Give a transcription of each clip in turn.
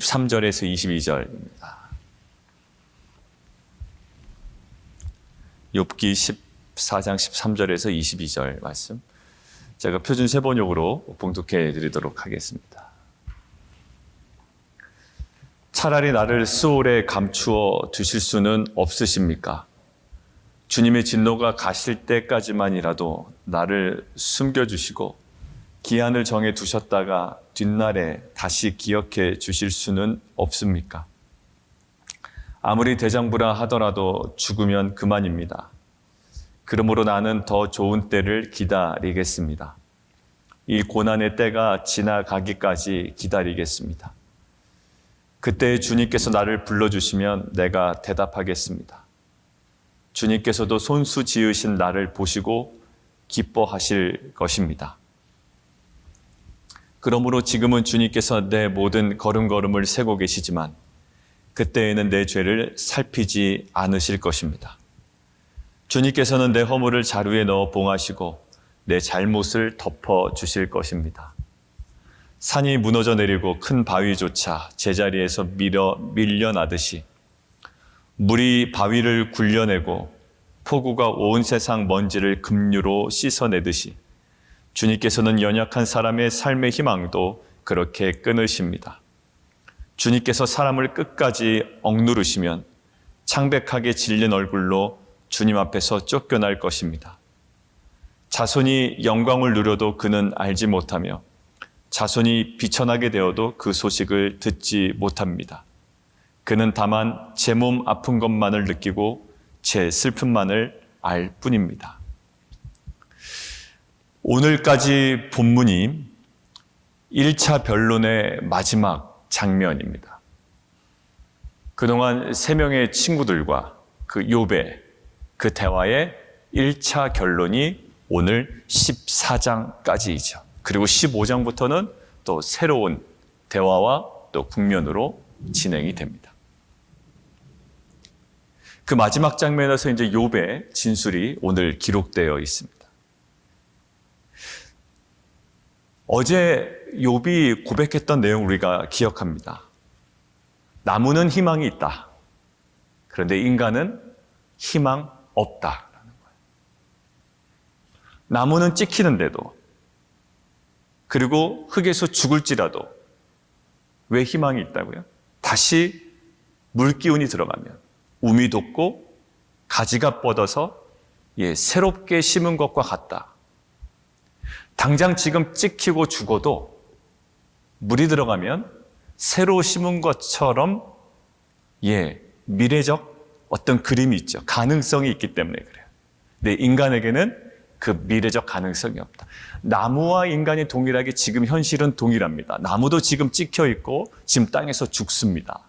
13절에서 22절입니다. 욥기 14장 13절에서 22절 말씀. 제가 표준 세번역으로 봉독해 드리도록 하겠습니다. 차라리 나를 수월에 감추어 두실 수는 없으십니까? 주님의 진노가 가실 때까지만이라도 나를 숨겨주시고 기한을 정해 두셨다가 뒷날에 다시 기억해 주실 수는 없습니까? 아무리 대장부라 하더라도 죽으면 그만입니다. 그러므로 나는 더 좋은 때를 기다리겠습니다. 이 고난의 때가 지나가기까지 기다리겠습니다. 그때 주님께서 나를 불러주시면 내가 대답하겠습니다. 주님께서도 손수 지으신 나를 보시고 기뻐하실 것입니다. 그러므로 지금은 주님께서 내 모든 걸음걸음을 세고 계시지만 그때에는 내 죄를 살피지 않으실 것입니다. 주님께서는 내 허물을 자루에 넣어 봉하시고 내 잘못을 덮어 주실 것입니다. 산이 무너져 내리고 큰 바위조차 제자리에서 밀어 밀려나듯이 물이 바위를 굴려내고 폭우가 온 세상 먼지를 급류로 씻어내듯이 주님께서는 연약한 사람의 삶의 희망도 그렇게 끊으십니다. 주님께서 사람을 끝까지 억누르시면 창백하게 질린 얼굴로 주님 앞에서 쫓겨날 것입니다. 자손이 영광을 누려도 그는 알지 못하며 자손이 비천하게 되어도 그 소식을 듣지 못합니다. 그는 다만 제 몸 아픈 것만을 느끼고 제 슬픔만을 알 뿐입니다. 오늘까지 본문이 1차 변론의 마지막 장면입니다. 그동안 세 명의 친구들과 그 욥의 그 대화의 1차 결론이 오늘 14장까지이죠. 그리고 15장부터는 또 새로운 대화와 또 국면으로 진행이 됩니다. 그 마지막 장면에서 이제 욥의 진술이 오늘 기록되어 있습니다. 어제 욥이 고백했던 내용 우리가 기억합니다. 나무는 희망이 있다. 그런데 인간은 희망 거예요. 나무는 찍히는데도 그리고 흙에서 죽을지라도 왜 희망이 있다고요? 다시 물 기운이 들어가면 우미 돋고 가지가 뻗어서 예, 새롭게 심은 것과 같다. 당장 지금 찍히고 죽어도 물이 들어가면 새로 심은 것처럼 예, 미래적 어떤 그림이 있죠. 가능성이 있기 때문에 그래요. 근데 인간에게는 그 미래적 가능성이 없다. 나무와 인간이 동일하게 지금 현실은 동일합니다. 나무도 지금 찍혀 있고 지금 땅에서 죽습니다.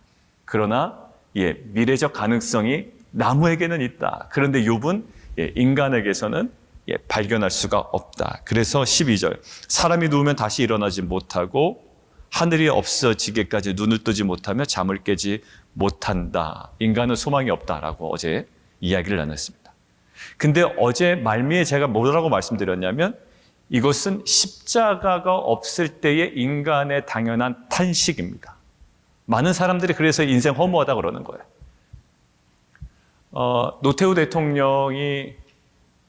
그러나 예, 미래적 가능성이 나무에게는 있다. 그런데 욥은 예, 인간에게서는 예, 발견할 수가 없다. 그래서 12절. 사람이 누우면 다시 일어나지 못하고 하늘이 없어지기까지 눈을 뜨지 못하며 잠을 깨지 못한다. 인간은 소망이 없다라고 어제 이야기를 나눴습니다. 근데 어제 말미에 제가 뭐라고 말씀드렸냐면 이것은 십자가가 없을 때의 인간의 당연한 탄식입니다. 많은 사람들이 그래서 인생 허무하다 그러는 거예요. 어, 노태우 대통령이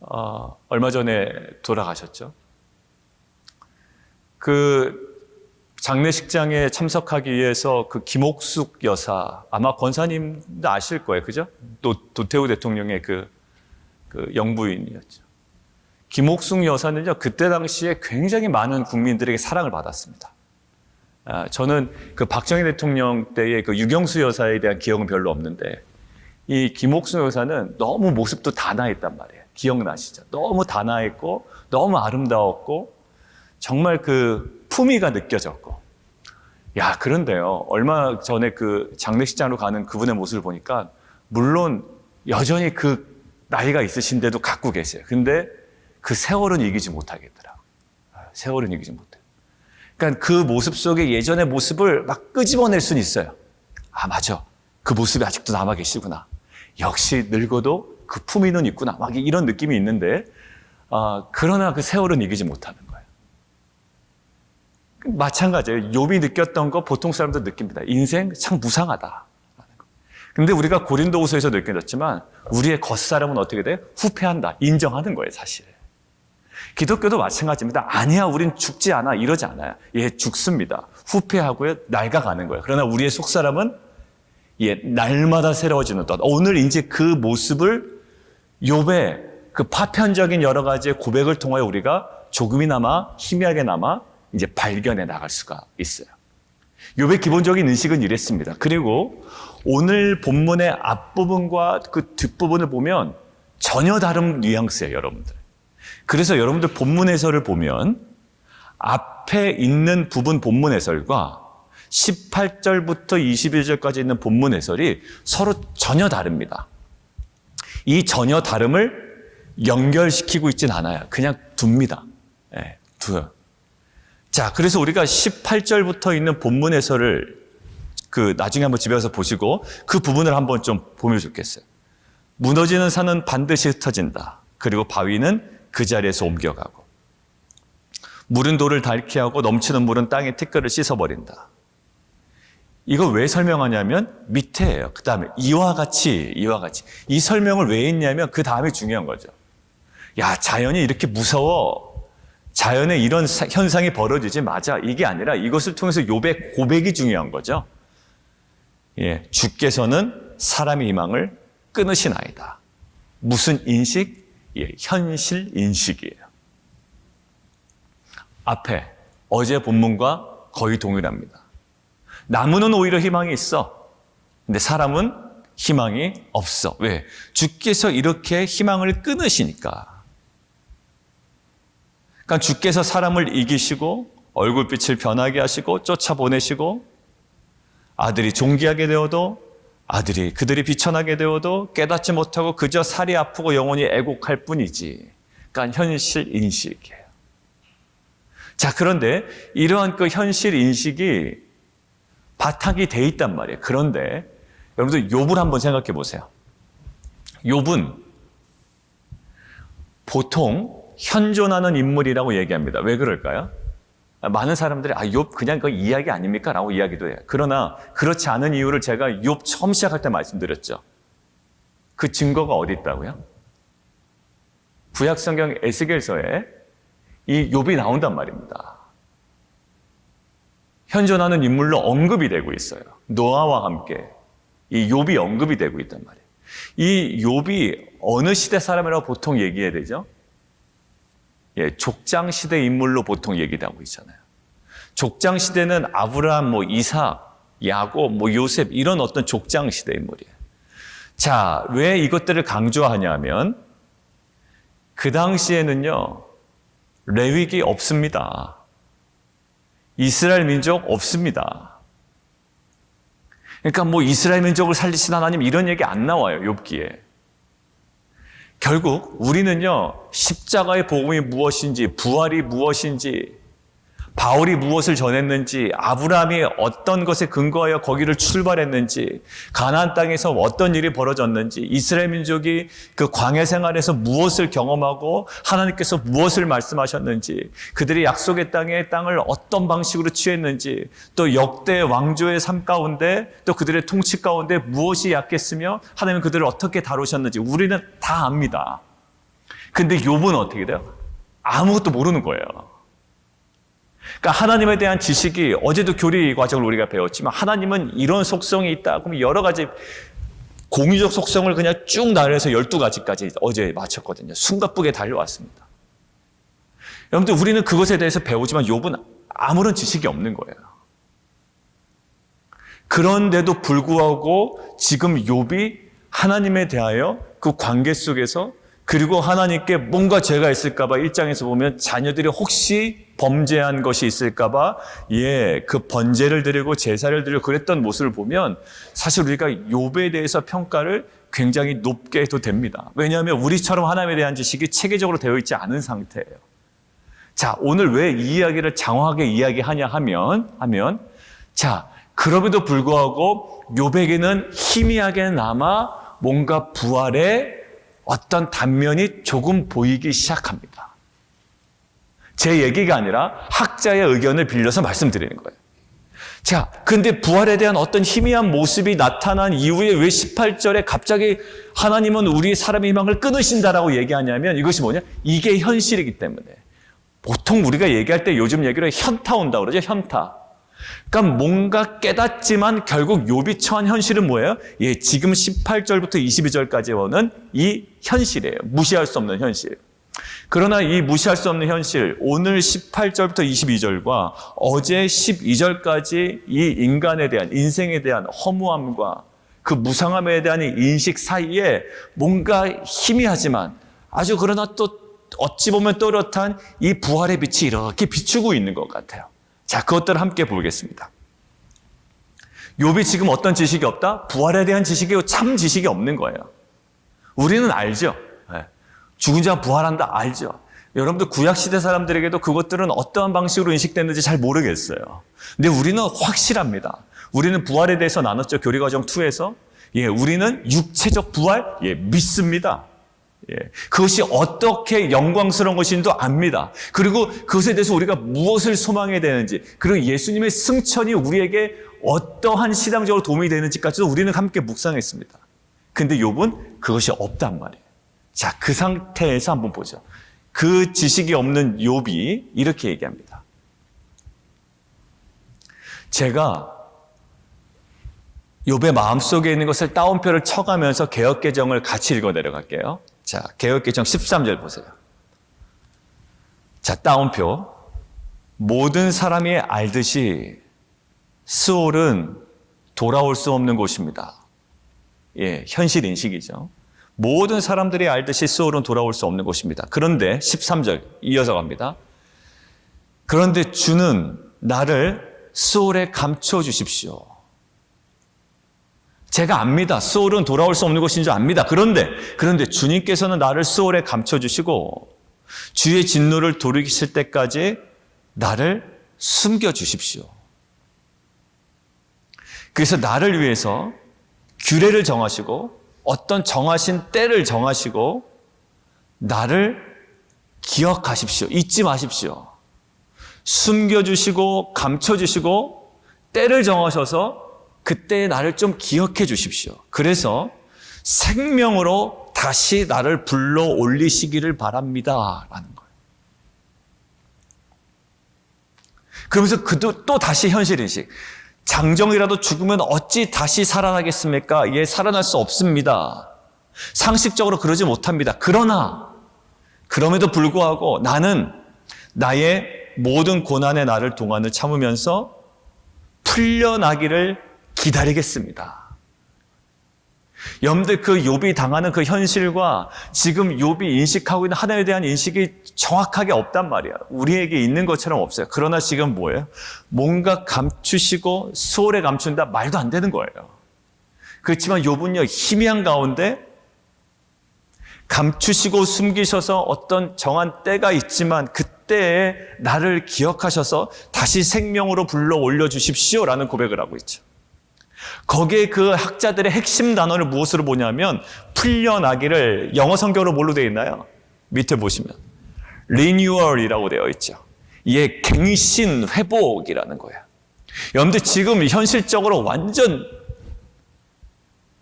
어, 얼마 전에 돌아가셨죠. 그 장례식장에 참석하기 위해서 그 김옥숙 여사 아마 권사님도 아실 거예요, 그죠? 또 노태우 대통령의 그, 그 영부인이었죠. 김옥숙 여사는요 그때 당시에 굉장히 많은 국민들에게 사랑을 받았습니다. 아, 저는 그 박정희 대통령 때의 그 유경수 여사에 대한 기억은 별로 없는데 이 김옥숙 여사는 너무 모습도 단아했단 말이에요. 기억나시죠? 너무 단아했고 너무 아름다웠고 정말 그 품위가 느껴졌고 야 그런데요 얼마 전에 그 장례식장으로 가는 그분의 모습을 보니까 물론 여전히 그 나이가 있으신데도 갖고 계세요. 근데 그 세월은 이기지 못하겠더라고. 세월은 이기지 못해. 그러니까 그 모습 속에 예전의 모습을 막 끄집어낼 수는 있어요. 아 맞아. 그 모습이 아직도 남아 계시구나. 역시 늙어도 그 품위는 있구나. 막 이런 느낌이 있는데, 아, 그러나 그 세월은 이기지 못하는 거예요. 마찬가지예요. 욥이 느꼈던 거 보통 사람도 느낍니다. 인생 참 무상하다. 근데 우리가 고린도후서에서 느껴졌지만 우리의 겉사람은 어떻게 돼? 후패한다. 인정하는 거예요, 사실. 기독교도 마찬가지입니다. 아니야, 우린 죽지 않아. 이러지 않아요. 예, 죽습니다. 후패하고요, 낡아가는 거예요. 그러나 우리의 속사람은 예, 날마다 새로워지는 것. 오늘 이제 그 모습을 욥의 그 파편적인 여러 가지의 고백을 통하여 우리가 조금이나마 희미하게나마 이제 발견해 나갈 수가 있어요. 욥의 기본적인 인식은 이랬습니다. 그리고 오늘 본문의 앞부분과 그 뒷부분을 보면 전혀 다른 뉘앙스예요, 여러분들. 그래서 여러분들 본문 해설을 보면 앞에 있는 부분 본문 해설과 18절부터 21절까지 있는 본문 해설이 서로 전혀 다릅니다. 이 전혀 다름을 연결시키고 있진 않아요. 그냥 둡니다. 예, 둬요. 자, 그래서 우리가 18절부터 있는 본문 해설을 그 나중에 한번 집에 가서 보시고 그 부분을 한번 좀 보면 좋겠어요. 무너지는 산은 반드시 흩어진다. 그리고 바위는 그 자리에서 옮겨가고 물은 돌을 닳게 하고 넘치는 물은 땅의 티끌을 씻어버린다. 이거 왜 설명하냐면 밑에예요. 그 다음에 이와 같이 이와 같이 이 설명을 왜 했냐면 그 다음에 중요한 거죠. 야 자연이 이렇게 무서워. 자연에 이런 사- 현상이 벌어지지 맞아. 이게 아니라 이것을 통해서 요백 고백이 중요한 거죠. 예, 주께서는 사람의 희망을 끊으시나이다. 무슨 인식? 예, 현실 인식이에요. 앞에 어제 본문과 거의 동일합니다. 나무는 오히려 희망이 있어. 근데 사람은 희망이 없어. 왜? 주께서 이렇게 희망을 끊으시니까. 그러니까 주께서 사람을 이기시고 얼굴빛을 변하게 하시고 쫓아보내시고 아들이 종기하게 되어도 아들이 그들이 비천하게 되어도 깨닫지 못하고 그저 살이 아프고 영혼이 애곡할 뿐이지. 그러니까 현실 인식이에요. 자, 그런데 이러한 그 현실 인식이 바탕이 돼 있단 말이에요. 그런데 여러분들 욥을 한번 생각해 보세요. 욥은 보통 현존하는 인물이라고 얘기합니다. 왜 그럴까요? 많은 사람들이 아, 욥 그냥 그 이야기 아닙니까? 라고 이야기도 해요. 그러나 그렇지 않은 이유를 제가 욥 처음 시작할 때 말씀드렸죠. 그 증거가 어디 있다고요? 구약 성경 에스겔서에 이 욥이 나온단 말입니다. 현존하는 인물로 언급이 되고 있어요. 노아와 함께 이 욥이 언급이 되고 있단 말이에요. 이 욥이 어느 시대 사람이라고 보통 얘기해야 되죠? 예, 족장 시대 인물로 보통 얘기하고 있잖아요. 족장 시대는 아브라함, 뭐 이삭, 야곱, 뭐 요셉 이런 어떤 족장 시대 인물이에요. 자, 왜 이것들을 강조하냐면 그 당시에는요 레위기 없습니다. 이스라엘 민족 없습니다. 그러니까 뭐 이스라엘 민족을 살리신 하나님 이런 얘기 안 나와요 욥기에. 결국 우리는요 십자가의 복음이 무엇인지 부활이 무엇인지 바울이 무엇을 전했는지 아브라함이 어떤 것에 근거하여 거기를 출발했는지 가나안 땅에서 어떤 일이 벌어졌는지 이스라엘 민족이 그 광야 생활에서 무엇을 경험하고 하나님께서 무엇을 말씀하셨는지 그들이 약속의 땅에 땅을 어떤 방식으로 취했는지 또 역대 왕조의 삶 가운데 또 그들의 통치 가운데 무엇이 약했으며 하나님은 그들을 어떻게 다루셨는지 우리는 다 압니다. 근데 욥은 어떻게 돼요? 아무것도 모르는 거예요. 그러니까 하나님에 대한 지식이 어제도 교리 과정을 우리가 배웠지만 하나님은 이런 속성이 있다. 그럼 여러 가지 공유적 속성을 그냥 쭉 나열해서 12가지까지 어제 마쳤거든요. 숨가쁘게 달려왔습니다. 여러분들 우리는 그것에 대해서 배우지만 욥은 아무런 지식이 없는 거예요. 그런데도 불구하고 지금 욥이 하나님에 대하여 그 관계 속에서 그리고 하나님께 뭔가 죄가 있을까봐 일장에서 보면 자녀들이 혹시 범죄한 것이 있을까봐 예, 그 번제를 드리고 제사를 드리고 그랬던 모습을 보면 사실 우리가 욥에 대해서 평가를 굉장히 높게 해도 됩니다. 왜냐하면 우리처럼 하나님에 대한 지식이 체계적으로 되어 있지 않은 상태예요. 자, 오늘 왜 이 이야기를 장황하게 이야기하냐 하면 하면 자, 그럼에도 불구하고 욥에게는 희미하게나마 뭔가 부활의 어떤 단면이 조금 보이기 시작합니다. 제 얘기가 아니라 학자의 의견을 빌려서 말씀드리는 거예요. 자, 근데 부활에 대한 어떤 희미한 모습이 나타난 이후에 왜 18절에 갑자기 하나님은 우리 사람의 희망을 끊으신다라고 얘기하냐면 이것이 뭐냐? 이게 현실이기 때문에. 보통 우리가 얘기할 때 요즘 얘기로 현타 온다 그러죠, 현타. 그러니까 뭔가 깨닫지만 결국 요비 처한 현실은 뭐예요? 예, 지금 18절부터 22절까지 오는 이 현실이에요. 무시할 수 없는 현실. 그러나 이 무시할 수 없는 현실, 오늘 18절부터 22절과 어제 12절까지 이 인간에 대한, 인생에 대한 허무함과 그 무상함에 대한 이 인식 사이에 뭔가 희미하지만 아주 그러나 또 어찌 보면 또렷한 이 부활의 빛이 이렇게 비추고 있는 것 같아요. 자, 그것들을 함께 보겠습니다. 욥이 지금 어떤 지식이 없다? 부활에 대한 지식이 참 지식이 없는 거예요. 우리는 알죠. 예. 죽은 자가 부활한다 알죠. 여러분들 구약 시대 사람들에게도 그것들은 어떠한 방식으로 인식됐는지 잘 모르겠어요. 근데 우리는 확실합니다. 우리는 부활에 대해서 나눴죠. 교리과정 2에서. 예, 우리는 육체적 부활 예, 믿습니다. 예, 그것이 어떻게 영광스러운 것인지도 압니다. 그리고 그것에 대해서 우리가 무엇을 소망해야 되는지, 그리고 예수님의 승천이 우리에게 어떠한 신앙적으로 도움이 되는지까지도 우리는 함께 묵상했습니다. 근데 욥은 그것이 없단 말이에요. 자, 그 상태에서 한번 보죠. 그 지식이 없는 욥이 이렇게 얘기합니다. 제가 욥의 마음속에 있는 것을 따옴표를 쳐가면서 개혁 개정을 같이 읽어 내려갈게요. 자, 개혁 개정 13절 보세요. 자, 따옴표. 모든 사람이 알듯이 스올은 돌아올 수 없는 곳입니다. 예, 현실 인식이죠. 모든 사람들이 알듯이 스올은 돌아올 수 없는 곳입니다. 그런데 13절 이어서 갑니다. 그런데 주는 나를 스올에 감춰 주십시오. 제가 압니다. 스올은 돌아올 수 없는 곳인 줄 압니다. 그런데 그런데 주님께서는 나를 스올에 감춰 주시고 주의 진노를 돌이키실 때까지 나를 숨겨 주십시오. 그래서 나를 위해서 규례를 정하시고 어떤 정하신 때를 정하시고 나를 기억하십시오. 잊지 마십시오. 숨겨주시고 감춰주시고 때를 정하셔서 그때의 나를 좀 기억해 주십시오. 그래서 생명으로 다시 나를 불러 올리시기를 바랍니다. 라는 거예요. 그러면서 그도 또 다시 현실인식. 장정이라도 죽으면 어찌 다시 살아나겠습니까? 예, 살아날 수 없습니다. 상식적으로 그러지 못합니다. 그러나, 그럼에도 불구하고 나는 나의 모든 고난의 나를 동안을 참으면서 풀려나기를 기다리겠습니다. 여러분들 그 욥이 당하는 그 현실과 지금 욥이 인식하고 있는 하나님에 대한 인식이 정확하게 없단 말이야. 우리에게 있는 것처럼 없어요. 그러나 지금 뭐예요? 뭔가 감추시고 수월에 감춘다 말도 안 되는 거예요. 그렇지만 욥은요 희미한 가운데 감추시고 숨기셔서 어떤 정한 때가 있지만 그때에 나를 기억하셔서 다시 생명으로 불러 올려 주십시오라는 고백을 하고 있죠. 거기에 그 학자들의 핵심 단어를 무엇으로 보냐면 풀려나기를 영어 성경으로 뭘로 되어 있나요? 밑에 보시면 리뉴얼이라고 되어 있죠. 이게 갱신 회복이라는 거예요. 여러분들 지금 현실적으로 완전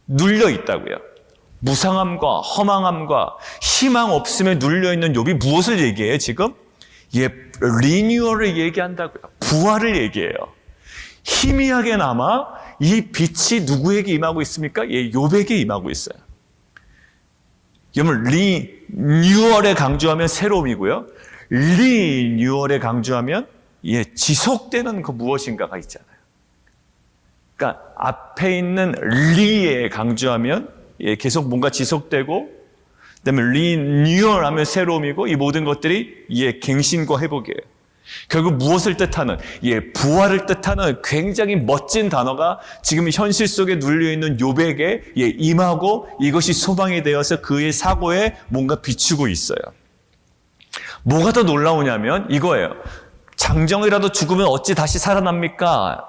눌려 있다고요. 무상함과 허망함과 희망 없음에 눌려 있는 욥이 무엇을 얘기해요, 지금? 예, 리뉴얼을 얘기한다고요. 부활을 얘기해요. 희미하게나마 이 빛이 누구에게 임하고 있습니까? 예, 욥에게 임하고 있어요. 여러분, 리뉴얼에 강조하면 새로움이고요. 리뉴얼에 강조하면 예, 지속되는 그 무엇인가가 있잖아요. 그러니까 앞에 있는 리에 강조하면 예, 계속 뭔가 지속되고 그다음에 리뉴얼 하면 새로움이고 이 모든 것들이 예, 갱신과 회복이에요. 결국 무엇을 뜻하는 예, 부활을 뜻하는 굉장히 멋진 단어가 지금 현실 속에 눌려 있는 욥에게 예, 임하고 이것이 소망이 되어서 그의 사고에 뭔가 비추고 있어요. 뭐가 더 놀라우냐면 이거예요. 장정이라도 죽으면 어찌 다시 살아납니까?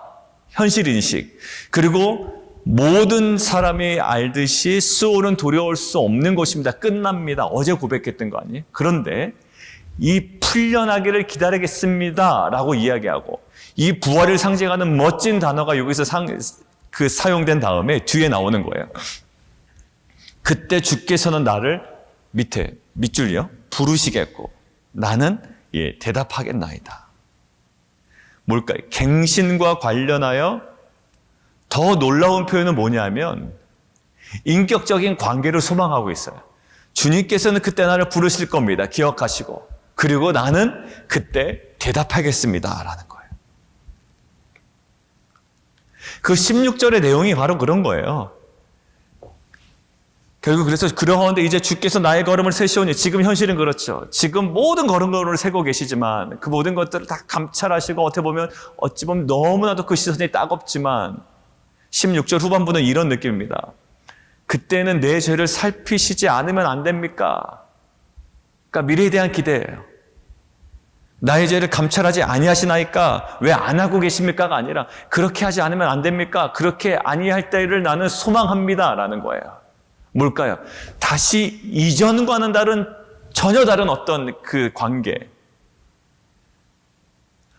현실 인식. 그리고 모든 사람이 알듯이 수올은 도려올 수 없는 것입니다. 끝납니다. 어제 고백했던 거 아니에요? 그런데 이 풀려나기를 기다리겠습니다. 라고 이야기하고 이 부활을 상징하는 멋진 단어가 여기서 상, 그 사용된 다음에 뒤에 나오는 거예요. 그때 주께서는 나를 밑에 밑줄이요 부르시겠고 나는 예 대답하겠나이다. 뭘까요? 갱신과 관련하여 더 놀라운 표현은 뭐냐면 인격적인 관계를 소망하고 있어요. 주님께서는 그때 나를 부르실 겁니다. 기억하시고 그리고 나는 그때 대답하겠습니다 라는 거예요. 그 16절의 내용이 바로 그런 거예요. 결국 그래서 그러하는데 이제 주께서 나의 걸음을 세시오니 지금 현실은 그렇죠. 지금 모든 걸음걸음을 세고 계시지만 그 모든 것들을 다 감찰하시고 어떻게 보면 어찌 보면 너무나도 그 시선이 따갑지만 16절 후반부는 이런 느낌입니다. 그때는 내 죄를 살피시지 않으면 안 됩니까? 그러니까 미래에 대한 기대예요. 나의 죄를 감찰하지 아니하시나이까 왜 안 하고 계십니까가 아니라 그렇게 하지 않으면 안 됩니까? 그렇게 아니할 때를 나는 소망합니다라는 거예요. 뭘까요? 다시 이전과는 다른 전혀 다른 어떤 그 관계.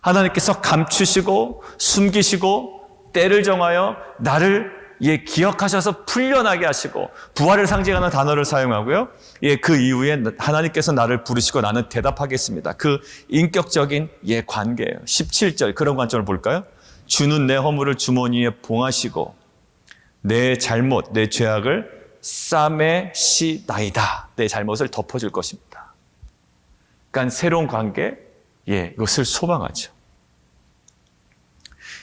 하나님께서 감추시고 숨기시고 때를 정하여 나를 예, 기억하셔서 풀려나게 하시고 부활을 상징하는 단어를 사용하고요. 예, 그 이후에 하나님께서 나를 부르시고 나는 대답하겠습니다. 그 인격적인 예, 관계예요. 17절 그런 관점을 볼까요? 주는 내 허물을 주머니에 봉하시고 내 잘못, 내 죄악을 싸매시나이다. 내 잘못을 덮어줄 것입니다. 그러니까 새로운 관계, 예, 이것을 소망하죠.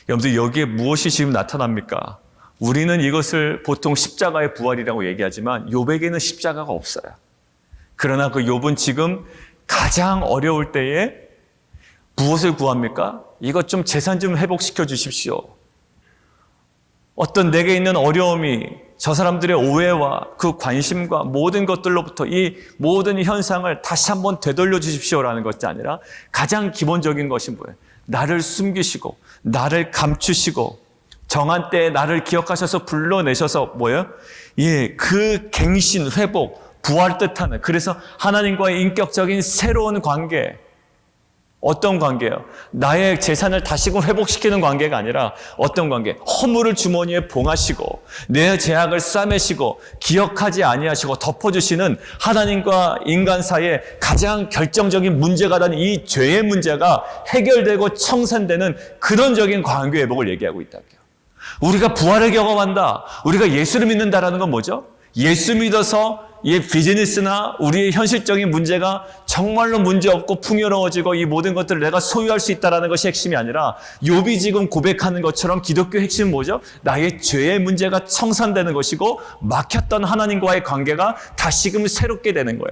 여러분들 여기에 무엇이 지금 나타납니까? 우리는 이것을 보통 십자가의 부활이라고 얘기하지만 욥에게는 십자가가 없어요. 그러나 그 욥은 지금 가장 어려울 때에 무엇을 구합니까? 이것 좀 재산 좀 회복시켜 주십시오. 어떤 내게 있는 어려움이 저 사람들의 오해와 그 관심과 모든 것들로부터 이 모든 현상을 다시 한번 되돌려 주십시오라는 것이 아니라 가장 기본적인 것이 뭐예요? 나를 숨기시고 나를 감추시고 정한 때에 나를 기억하셔서 불러내셔서 뭐예요? 예, 그 갱신, 회복, 부활 뜻하는 그래서 하나님과의 인격적인 새로운 관계 어떤 관계예요? 나의 재산을 다시금 회복시키는 관계가 아니라 어떤 관계? 허물을 주머니에 봉하시고 내 제약을 싸매시고 기억하지 아니하시고 덮어주시는 하나님과 인간 사이에 가장 결정적인 문제가 된 이 죄의 문제가 해결되고 청산되는 근원적인 관계 회복을 얘기하고 있다고요. 우리가 부활을 경험한다. 우리가 예수를 믿는다라는 건 뭐죠? 예수 믿어서 이 비즈니스나 우리의 현실적인 문제가 정말로 문제 없고 풍요로워지고 이 모든 것들을 내가 소유할 수 있다라는 것이 핵심이 아니라 욥이 지금 고백하는 것처럼 기독교 핵심은 뭐죠? 나의 죄의 문제가 청산되는 것이고 막혔던 하나님과의 관계가 다시금 새롭게 되는 거예요.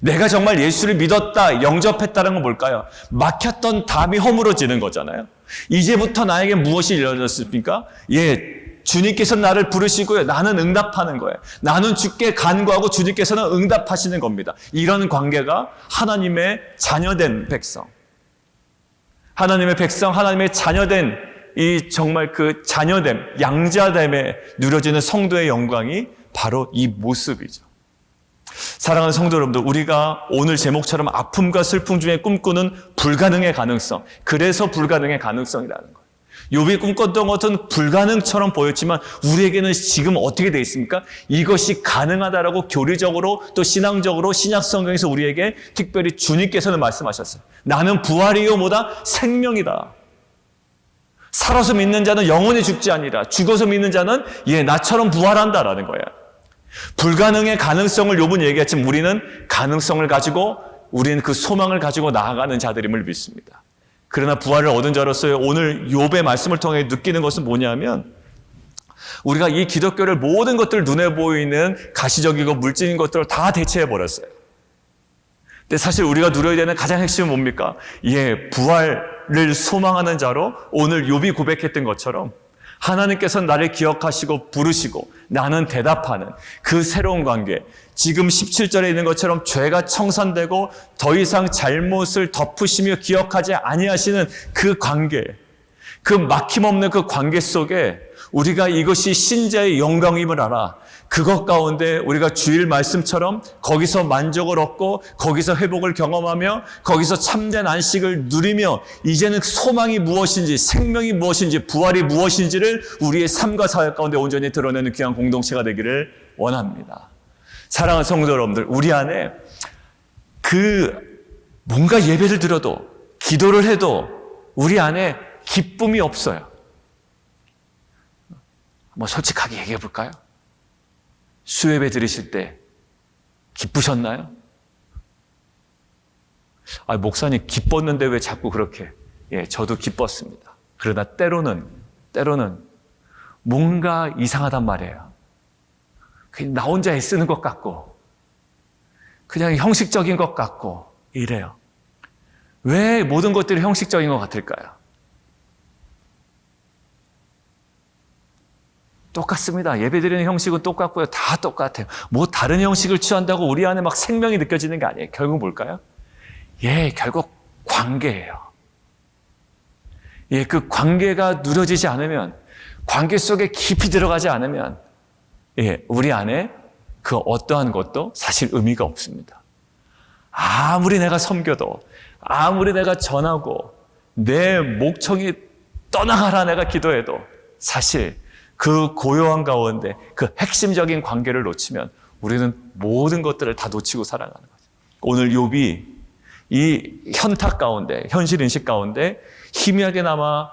내가 정말 예수를 믿었다, 영접했다는 건 뭘까요? 막혔던 담이 허물어지는 거잖아요. 이제부터 나에게 무엇이 일어났습니까? 예, 주님께서 나를 부르시고요. 나는 응답하는 거예요. 나는 주께 간구하고 주님께서는 응답하시는 겁니다. 이런 관계가 하나님의 자녀된 백성. 하나님의 백성, 하나님의 자녀된 이 정말 그 자녀됨, 양자됨에 누려지는 성도의 영광이 바로 이 모습이죠. 사랑하는 성도 여러분들, 우리가 오늘 제목처럼 아픔과 슬픔 중에 꿈꾸는 불가능의 가능성, 그래서 불가능의 가능성이라는 거예요. 욥이 꿈꿨던 것은 불가능처럼 보였지만 우리에게는 지금 어떻게 되어 있습니까? 이것이 가능하다라고 교리적으로 또 신앙적으로 신약 성경에서 우리에게 특별히 주님께서는 말씀하셨어요. 나는 부활이요 뭐다 생명이다. 살아서 믿는 자는 영원히 죽지 아니라 죽어서 믿는 자는 예 나처럼 부활한다라는 거야. 불가능의 가능성을 욥은 얘기했지만 우리는 가능성을 가지고 우리는 그 소망을 가지고 나아가는 자들임을 믿습니다. 그러나 부활을 얻은 자로서 오늘 욥의 말씀을 통해 느끼는 것은 뭐냐면 우리가 이 기독교를 모든 것들 눈에 보이는 가시적이고 물질인 것들을 다 대체해 버렸어요. 근데 사실 우리가 누려야 되는 가장 핵심은 뭡니까? 예, 부활을 소망하는 자로 오늘 욥이 고백했던 것처럼 하나님께서 나를 기억하시고 부르시고 나는 대답하는 그 새로운 관계. 지금 17절에 있는 것처럼 죄가 청산되고 더 이상 잘못을 덮으시며 기억하지 아니하시는 그 관계. 그 막힘없는 그 관계 속에 우리가 이것이 신자의 영광임을 알아. 그것 가운데 우리가 주일 말씀처럼 거기서 만족을 얻고 거기서 회복을 경험하며 거기서 참된 안식을 누리며 이제는 소망이 무엇인지 생명이 무엇인지 부활이 무엇인지를 우리의 삶과 사역 가운데 온전히 드러내는 귀한 공동체가 되기를 원합니다. 사랑하는 성도 여러분들, 우리 안에 그 뭔가 예배를 드려도 기도를 해도 우리 안에 기쁨이 없어요. 뭐 솔직하게 얘기해 볼까요? 수예배 드리실 때 기쁘셨나요? 아, 목사님 기뻤는데 왜 자꾸 그렇게? 예, 저도 기뻤습니다. 그러나 때로는, 때로는 뭔가 이상하단 말이에요. 그냥 나 혼자 애쓰는 것 같고, 그냥 형식적인 것 같고, 이래요. 왜 모든 것들이 형식적인 것 같을까요? 똑같습니다. 예배드리는 형식은 똑같고요. 다 똑같아요. 뭐 다른 형식을 취한다고 우리 안에 막 생명이 느껴지는 게 아니에요. 결국 뭘까요? 예, 결국 관계예요. 예, 그 관계가 누려지지 않으면, 관계 속에 깊이 들어가지 않으면, 예, 우리 안에 그 어떠한 것도 사실 의미가 없습니다. 아무리 내가 섬겨도, 아무리 내가 전하고, 내 목청이 떠나가라 내가 기도해도, 사실 그 고요한 가운데 그 핵심적인 관계를 놓치면 우리는 모든 것들을 다 놓치고 살아가는 거죠. 오늘 욥이 이 현탁 가운데, 현실 인식 가운데 희미하게나마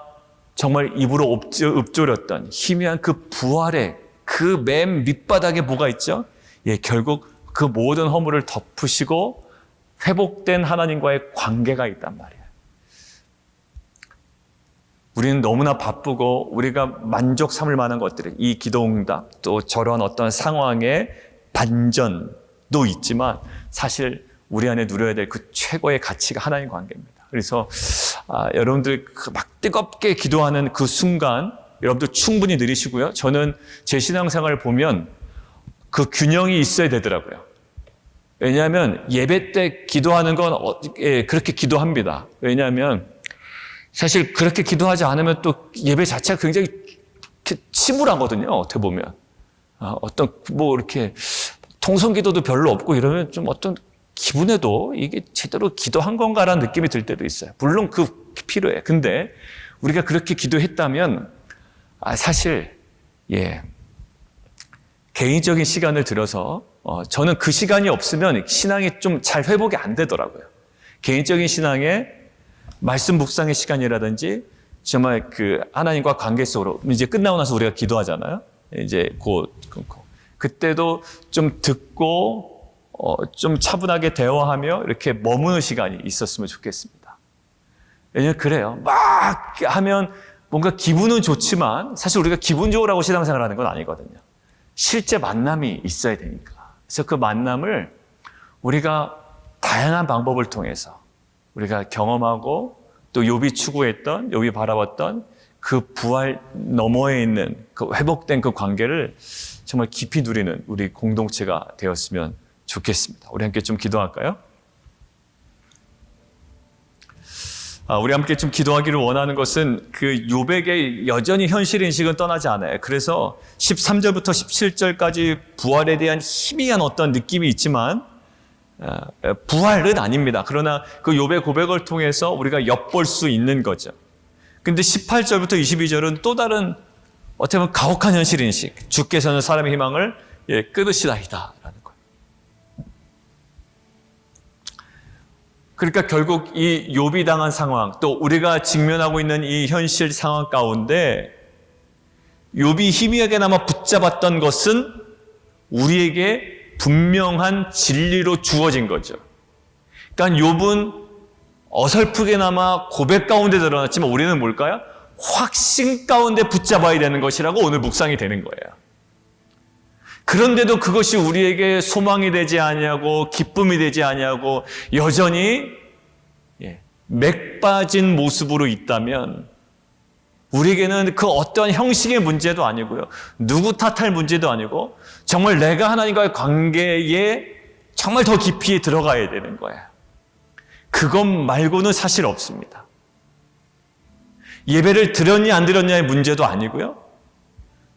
정말 입으로 읊조렸던 희미한 그 부활의 그 맨 밑바닥에 뭐가 있죠? 예, 결국 그 모든 허물을 덮으시고 회복된 하나님과의 관계가 있단 말이에요. 우리는 너무나 바쁘고 우리가 만족 삼을 만한 것들이 이 기도응답 또 저런 어떤 상황의 반전도 있지만 사실 우리 안에 누려야 될 그 최고의 가치가 하나님 관계입니다. 그래서 아, 여러분들 그 막 뜨겁게 기도하는 그 순간 여러분들 충분히 느리시고요. 저는 제 신앙생활을 보면 그 균형이 있어야 되더라고요. 왜냐하면 예배 때 기도하는 건 어, 예, 그렇게 기도합니다. 왜냐하면 사실 그렇게 기도하지 않으면 또 예배 자체가 굉장히 침울하거든요. 어떻게 보면. 아, 어떤, 뭐, 이렇게, 통성 기도도 별로 없고 이러면 좀 어떤 기분에도 이게 제대로 기도한 건가라는 느낌이 들 때도 있어요. 물론 그 필요해. 근데 우리가 그렇게 기도했다면, 아, 사실, 예, 개인적인 시간을 들여서, 어, 저는 그 시간이 없으면 신앙이 좀 잘 회복이 안 되더라고요. 개인적인 신앙에 말씀 묵상의 시간이라든지 정말 그 하나님과 관계 속으로 이제 끝나고 나서 우리가 기도하잖아요. 이제 곧 그때도 좀 듣고 어, 좀 차분하게 대화하며 이렇게 머무는 시간이 있었으면 좋겠습니다. 왜냐면 그래요. 막 하면 뭔가 기분은 좋지만 사실 우리가 기분 좋으라고 신앙생활 하는 건 아니거든요. 실제 만남이 있어야 되니까. 그래서 그 만남을 우리가 다양한 방법을 통해서 우리가 경험하고 또 욥이 추구했던 욥이 바라봤던 그 부활 너머에 있는 그 회복된 그 관계를 정말 깊이 누리는 우리 공동체가 되었으면 좋겠습니다. 우리 함께 좀 기도할까요? 아, 우리 함께 좀 기도하기를 원하는 것은 그 욥에게 여전히 현실 인식은 떠나지 않아요. 그래서 13절부터 17절까지 부활에 대한 희미한 어떤 느낌이 있지만 어, 부활은 아닙니다. 그러나 그 욥의 고백을 통해서 우리가 엿볼 수 있는 거죠. 근데 18절부터 22절은 또 다른 어떻게 보면 가혹한 현실 인식. 주께서는 사람의 희망을 예, 끊으시다이다라는 거예요. 그러니까 결국 이 욥이 당한 상황, 또 우리가 직면하고 있는 이 현실 상황 가운데 욥이 희미하게나마 붙잡았던 것은 우리에게 분명한 진리로 주어진 거죠. 그러니까 욥은 어설프게나마 고백 가운데 드러났지만 우리는 뭘까요? 확신 가운데 붙잡아야 되는 것이라고 오늘 묵상이 되는 거예요. 그런데도 그것이 우리에게 소망이 되지 아니하고 기쁨이 되지 아니하고 여전히 예, 맥 빠진 모습으로 있다면 우리에게는 그 어떠한 형식의 문제도 아니고요. 누구 탓할 문제도 아니고 정말 내가 하나님과의 관계에 정말 더 깊이 들어가야 되는 거예요. 그것 말고는 사실 없습니다. 예배를 드렸냐 안 드렸냐의 문제도 아니고요.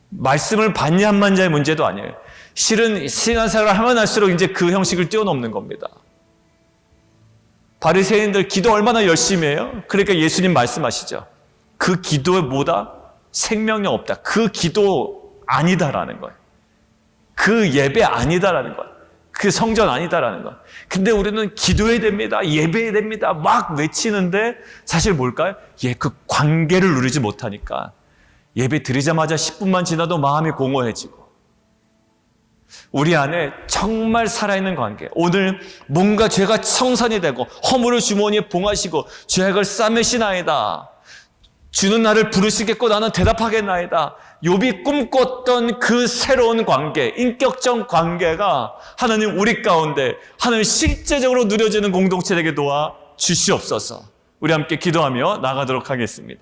말씀을 받냐 안 받냐의 문제도 아니에요. 실은 신앙생활을 하면 할수록 이제 그 형식을 뛰어넘는 겁니다. 바리새인들 기도 얼마나 열심히 해요? 그러니까 예수님 말씀하시죠. 그 기도에 뭐다? 생명력 없다. 그 기도 아니다라는 거예요. 그 예배 아니다라는 거예요. 그 성전 아니다라는 거. 근데 우리는 기도해야 됩니다. 예배해야 됩니다. 막 외치는데 사실 뭘까요? 예, 그 관계를 누리지 못하니까 예배 드리자마자 10분만 지나도 마음이 공허해지고 우리 안에 정말 살아있는 관계. 오늘 뭔가 죄가 청산이 되고 허물을 주머니에 봉하시고 죄악을 싸매시나이다. 주는 나를 부르시겠고 나는 대답하겠나이다. 욥이 꿈꿨던 그 새로운 관계, 인격적 관계가 하나님 우리 가운데 하나님 실제적으로 누려지는 공동체 되게 도와 주시옵소서. 우리 함께 기도하며 나가도록 하겠습니다.